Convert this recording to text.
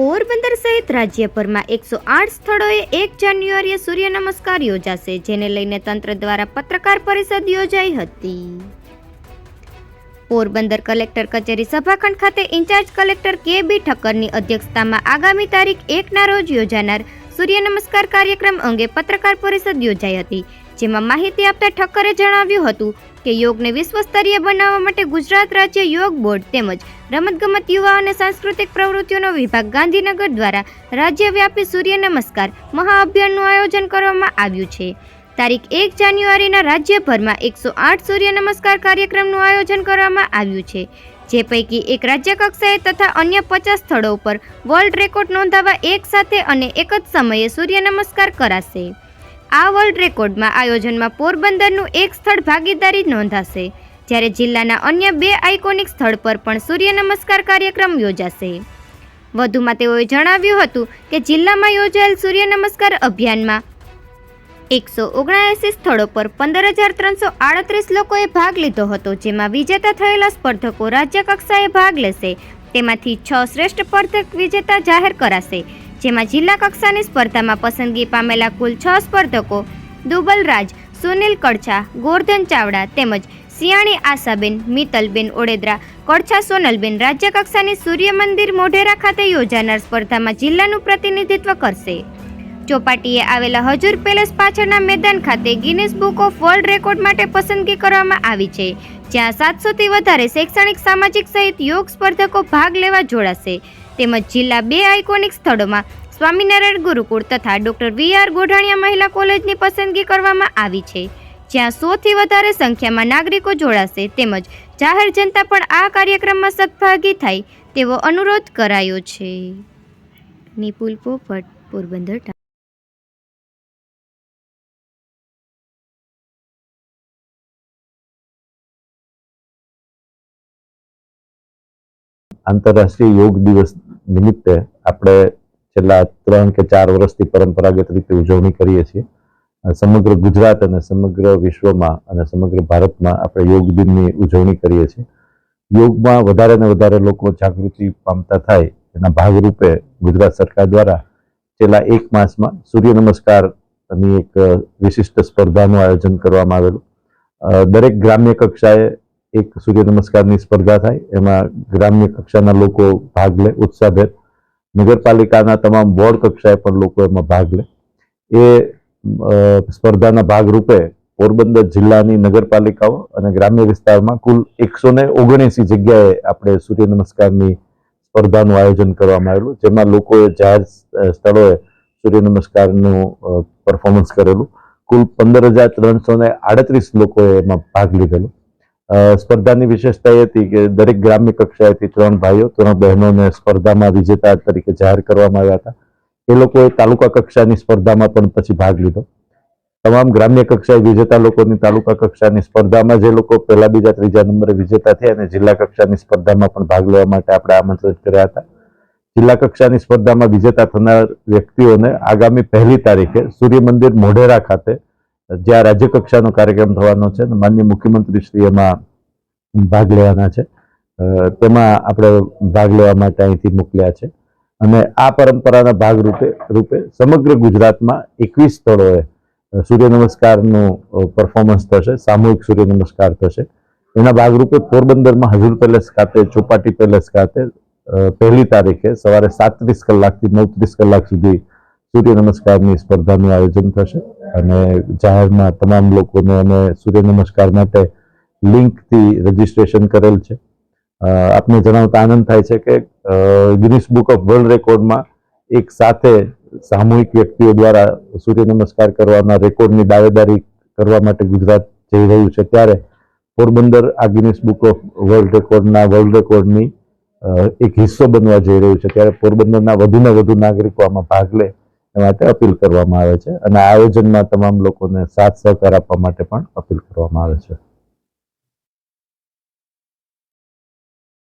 પોરબંદર સહિત રાજ્યભરમાં એકસો આઠ સ્થળોએ એક જાન્યુઆરીએ સૂર્ય નમસ્કાર યોજાશે, જેને લઈને તંત્ર દ્વારા પત્રકાર પરિષદ યોજાઈ હતી. પોરબંદર કલેક્ટર કચેરી સભાખંડ ખાતે ઇન્ચાર્જ કલેક્ટર કે બી ઠક્કરની અધ્યક્ષતામાં આગામી તારીખ એકના રોજ યોજાનાર સૂર્ય નમસ્કાર કાર્યક્રમ અંગે પત્રકાર પરિષદ યોજાઈ હતી, જેમાં માહિતી આપતા ઠક્કરે જણાવ્યું હતું કે યોગને વિશ્વસ્તરીય બનાવવા માટે ગુજરાત રાજ્ય યોગ બોર્ડ તેમજ રમતગમત યુવા અને સાંસ્કૃતિક પ્રવૃત્તિઓનો વિભાગ ગાંધીનગર દ્વારા રાજ્યવ્યાપી સૂર્ય નમસ્કાર મહાઅભિયાનનું આયોજન કરવામાં આવ્યું છે. તારીખ એક જાન્યુઆરીના રાજ્યભરમાં એકસો આઠ સૂર્ય નમસ્કાર કાર્યક્રમનું આયોજન કરવામાં આવ્યું છે. જે પૈકી એક રાજ્ય કક્ષાએ તથા અન્ય પચાસ સ્થળો ઉપર વર્લ્ડ રેકોર્ડ નોંધાવવા એક સાથે અને એક જ સમયે સૂર્ય નમસ્કાર કરાશે. આ વર્લ્ડ રેકોર્ડમાં આયોજનમાં પોરબંદરનું એક સ્થળ ભાગીદારી નોંધાશે, જ્યારે જિલ્લાના અન્ય બે આઇકોનિક સ્થળ પર પણ સૂર્ય નમસ્કાર કાર્યક્રમ યોજાશે. વધુમાં તેઓએ જણાવ્યું હતું કે જિલ્લામાં યોજાયેલ સૂર્ય નમસ્કાર અભિયાનમાં એકસો ઓગણએંસી સ્થળો પર પંદર હજાર ત્રણસો આડત્રીસ લોકોએ ભાગ લીધો હતો, જેમાં વિજેતા થયેલા સ્પર્ધકો રાજ્ય કક્ષાએ ભાગ લેશે, તેમાંથી છ શ્રેષ્ઠ સ્પર્ધક વિજેતા જાહેર કરાશે જેમાં જિલ્લા કક્ષાની સ્પર્ધામાં પસંદગી પામેલા કુલ છ સ્પર્ધકો, દુબલરાજ, સુનિલ કડછા, ગોરધન ચાવડા તેમજ સિયાણી આશાબેન, મિતલબેન ઓડેદરા, કડછા સોનલબેન રાજ્ય કક્ષાની સૂર્ય મંદિર મોઢેરા ખાતે યોજાનાર સ્પર્ધામાં જિલ્લાનું પ્રતિનિધિત્વ કરશે. ચોપાટીએ આવેલા હજુર પેલેસ પાછળના મેદાન ખાતે Guinness book of world record માટે પસંદગી કરવામાં આવી છે, જ્યાં સાતસોથી વધારે શૈક્ષણિક, સામાજિક સહિત યોગ સ્પર્ધકો ભાગ લેવા જોડાશે. તેમજ જિલ્લા બે આઇકોનિક સ્થળોમાં સ્વામિનારાયણ ગુરુકુળ તથા ડોક્ટર વી આર ગોઢાણીયા મહિલા કોલેજની પસંદગી કરવામાં આવી છે. જ્યાં સોથી વધારે સંખ્યામાં નાગરિકો જોડાશે તેમજ જાહેર જનતા પણ આ કાર્યક્રમમાં સદભાગી થાય તેવો અનુરોધ કરાયો છે. નિપુલ પોપટ, પોરબંદર આંતરરાષ્ટ્રીય યોગ દિવસ નિમિત્તે આપણે છેલ્લા ત્રણ કે ચાર વર્ષથી પરંપરાગત રીતે ઉજવણી કરીએ છીએ. સમગ્ર ગુજરાત અને સમગ્ર વિશ્વમાં અને સમગ્ર ભારતમાં આપણે યોગ દિનની ઉજવણી કરીએ છીએ. યોગમાં વધારે ને વધારે લોકો જાગૃતિ પામતા થાય એના ભાગરૂપે ગુજરાત સરકાર દ્વારા છેલ્લા એક માસમાં સૂર્ય નમસ્કારની એક વિશિષ્ટ સ્પર્ધાનું આયોજન કરવામાં આવેલું. દરેક ગ્રામ્ય કક્ષાએ એક સૂર્ય નમસ્કારની સ્પર્ધા થાય, એમાં ગ્રામ્ય કક્ષાના લોકો ભાગ લે ઉત્સાહભેર. નગરપાલિકાના તમામ બોર્ડ કક્ષાએ પણ લોકો એમાં ભાગ લે. એ સ્પર્ધાના ભાગરૂપે પોરબંદર જિલ્લાની નગરપાલિકાઓ અને ગ્રામ્ય વિસ્તારમાં કુલ એકસો ને ઓગણએંસી જગ્યાએ આપણે સૂર્ય નમસ્કારની સ્પર્ધાનું આયોજન કરવામાં આવેલું, જેમાં લોકોએ જાહેર સ્થળોએ સૂર્ય નમસ્કારનું પરફોર્મન્સ કરેલું. કુલ પંદર હજાર ત્રણસો ને આડત્રીસ લોકોએ એમાં ભાગ લીધેલો. સ્પર્ધાની વિશેષતા એ હતી કે દરેક ગ્રામ્ય કક્ષાએથી ત્રણ ભાઈઓ, ત્રણ બહેનોને સ્પર્ધામાં વિજેતા તરીકે જાહેર કરવામાં આવ્યા હતા. એ લોકોએ તાલુકા કક્ષાની સ્પર્ધામાં પણ પછી ભાગ લીધો. તમામ ગ્રામ્ય કક્ષાએ વિજેતા લોકોની તાલુકા કક્ષાની સ્પર્ધામાં જે લોકો પહેલા, બીજા, ત્રીજા નંબરે વિજેતા થયા અને જિલ્લા કક્ષાની સ્પર્ધામાં પણ ભાગ લેવા માટે આપણે આમંત્રિત કર્યા હતા. જિલ્લા કક્ષાની સ્પર્ધામાં વિજેતા થનાર વ્યક્તિઓને આગામી પહેલી તારીખે સૂર્ય મંદિર મોઢેરા ખાતે જ્યાં રાજ્ય કક્ષાનો કાર્યક્રમ થવાનો છે અને માનનીય મુખ્યમંત્રી શ્રી એમાં ભાગ લેવાના છે. તેમાં આપણે ભાગ લેવા માટે અહીંથી મોકલ્યા છે. અને આ પરંપરાના ભાગરૂપે, રૂપે સમગ્ર ગુજરાતમાં એકવીસ સ્થળોએ સૂર્ય નમસ્કારનું પરફોર્મન્સ થશે, સામૂહિક સૂર્ય નમસ્કાર થશે. એના ભાગરૂપે પોરબંદરમાં હજુર પેલેસ ખાતે, ચોપાટી પેલેસ ખાતે પહેલી તારીખે સવારે સાતત્રીસ કલાકથી નવત્રીસ કલાક સુધી સૂર્ય નમસ્કારની સ્પર્ધાનું આયોજન થશે અને જાહેરમાં તમામ લોકોને અમે સૂર્ય નમસ્કાર માટે લિંકથી રજીસ્ટ્રેશન કરેલ છે. આપને જણાવતા આનંદ થાય છે કે ગિનિસ બુક ઓફ વર્લ્ડ રેકોર્ડમાં એક સાથે સામૂહિક વ્યક્તિઓ દ્વારા સૂર્ય નમસ્કાર કરવાના રેકોર્ડની દાવેદારી કરવા માટે ગુજરાત જઈ રહ્યું છે. ત્યારે પોરબંદર આ ગિનિસ બુક ઓફ વર્લ્ડ રેકોર્ડના વર્લ્ડ રેકોર્ડની એક હિસ્સો બનવા જઈ રહ્યું છે. ત્યારે પોરબંદરના વધુને વધુ નાગરિકો આમાં ભાગ લે. એ માટે અપીલ કરવામાં આવે છે. અને આયોજનમાં તમામ લોકોને સાથ સહકાર આપવા માટે પણ અપીલ કરવામાં આવે છે.